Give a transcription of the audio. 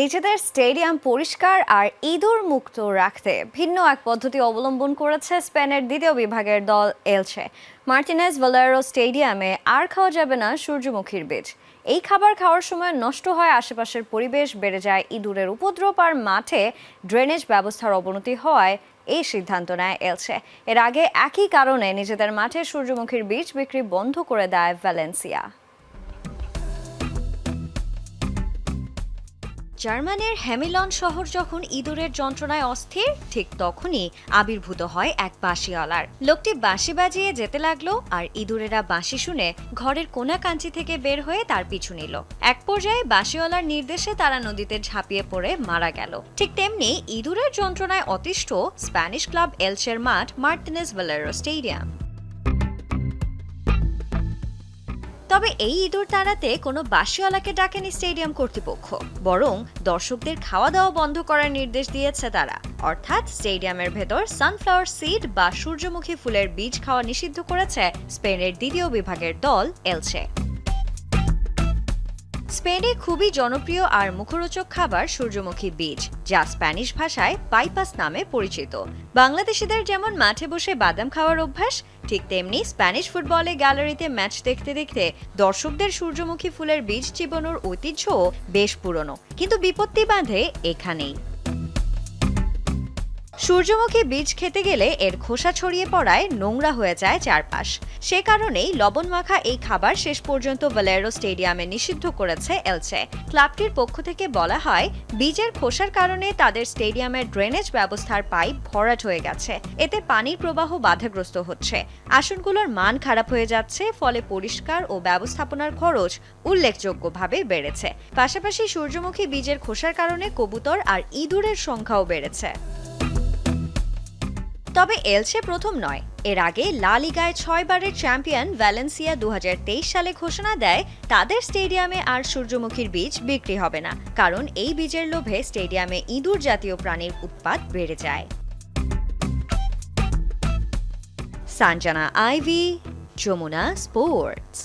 নিজেদের স্টেডিয়াম পরিষ্কার আর ইঁদুর মুক্ত রাখতে ভিন্ন এক পদ্ধতি অবলম্বন করেছে স্পেনের দ্বিতীয় বিভাগের দল এলছে। মার্টিনেজ ভ্যালেরো স্টেডিয়ামে আর খাওয়া যাবে না সূর্যমুখীর বীজ। এই খাবার খাওয়ার সময় নষ্ট হয় আশেপাশের পরিবেশ, বেড়ে যায় ইঁদুরের উপদ্রব আর মাঠে ড্রেনেজ ব্যবস্থার অবনতি হওয়ায় এই সিদ্ধান্ত নেয় এলছে। এর আগে একই কারণে নিজেদের মাঠে সূর্যমুখীর বীজ বিক্রি বন্ধ করে দেয় ভ্যালেন্সিয়া। জার্মানির হ্যামিলন শহর যখন ইঁদুরের যন্ত্রণায় অস্থির, ঠিক তখনই আবির্ভূত হয় এক বাঁশিওয়ালার। লোকটি বাঁশি বাজিয়ে যেতে লাগল আর ইঁদুরেরা বাঁশি শুনে ঘরের কোনা কাঞ্চি থেকে বের হয়ে তার পিছু নিল। এক পর্যায়ে বাঁশিওয়ালার নির্দেশে তারা নদীতে ঝাঁপিয়ে পড়ে মারা গেল। ঠিক তেমনি ইঁদুরের যন্ত্রণায় অতিষ্ঠ স্প্যানিশ ক্লাব এলচের মাঠ মার্টিনেস ভ্যালেরো স্টেডিয়াম। তবে এই ইঁদুর তাড়াতে কোনো বাসিওয়ালাকে ডাকেনি স্টেডিয়াম কর্তৃপক্ষ, বরং দর্শকদের খাওয়া দাওয়া বন্ধ করার নির্দেশ দিয়েছে তারা। অর্থাৎ স্টেডিয়ামের ভেতর সানফ্লাওয়ার সিড বা সূর্যমুখী ফুলের বীজ খাওয়া নিষিদ্ধ করেছে স্পেনের দ্বিতীয় বিভাগের দল এলচে স্পেনে খুবই জনপ্রিয় আর মুখরোচক খাবার সূর্যমুখী বীজ, যা স্প্যানিশ ভাষায় বাইপাস নামে পরিচিত। বাংলাদেশিদের যেমন মাঠে বসে বাদাম খাওয়ার অভ্যাস, ঠিক তেমনি স্প্যানিশ ফুটবলে গ্যালারিতে ম্যাচ দেখতে দেখতে দর্শকদের সূর্যমুখী ফুলের বীজ চিবানোর ঐতিহ্যও বেশ পুরনো, কিন্তু বিপত্তি বাঁধে এখানেই। সূর্যমুখী বীজ খেতে গেলে এর খোসা ছড়িয়ে পড়ায় নোংরা হয়ে যায় চারপাশ। সে কারণেই লবণ মাখা এই খাবার শেষ পর্যন্ত ভ্যালেরো স্টেডিয়ামে নিষিদ্ধ করেছে এলচে ক্লাবটির পক্ষ থেকে বলা হয়, বীজের খোসার কারণে তাদের স্টেডিয়ামের ড্রেনেজ ব্যবস্থার পাইপ ভরাট হয়ে গেছে। এতে পানির প্রবাহ বাধাগ্রস্ত হচ্ছে। আসনগুলোর মান খারাপ হয়ে যাচ্ছে, ফলে পরিষ্কার ও ব্যবস্থাপনার খরচ উল্লেখযোগ্যভাবে বেড়েছে। পাশাপাশি সূর্যমুখী বীজের খোসার কারণে কবুতর আর ইঁদুরের সংখ্যাও বেড়েছে। তবে এলসে প্রথম নয়। এর আগে লা লিগায় ছয়বারের চ্যাম্পিয়ন ভ্যালেন্সিয়া দু সালে ঘোষণা দেয়, তাদের স্টেডিয়ামে আর সূর্যমুখীর বীজ বিক্রি হবে না, কারণ এই বীজের লোভে স্টেডিয়ামে ইঁদুর জাতীয় প্রাণীর উৎপাত বেড়ে যায়। সানজানা আইভি, যমুনা স্পোর্টস।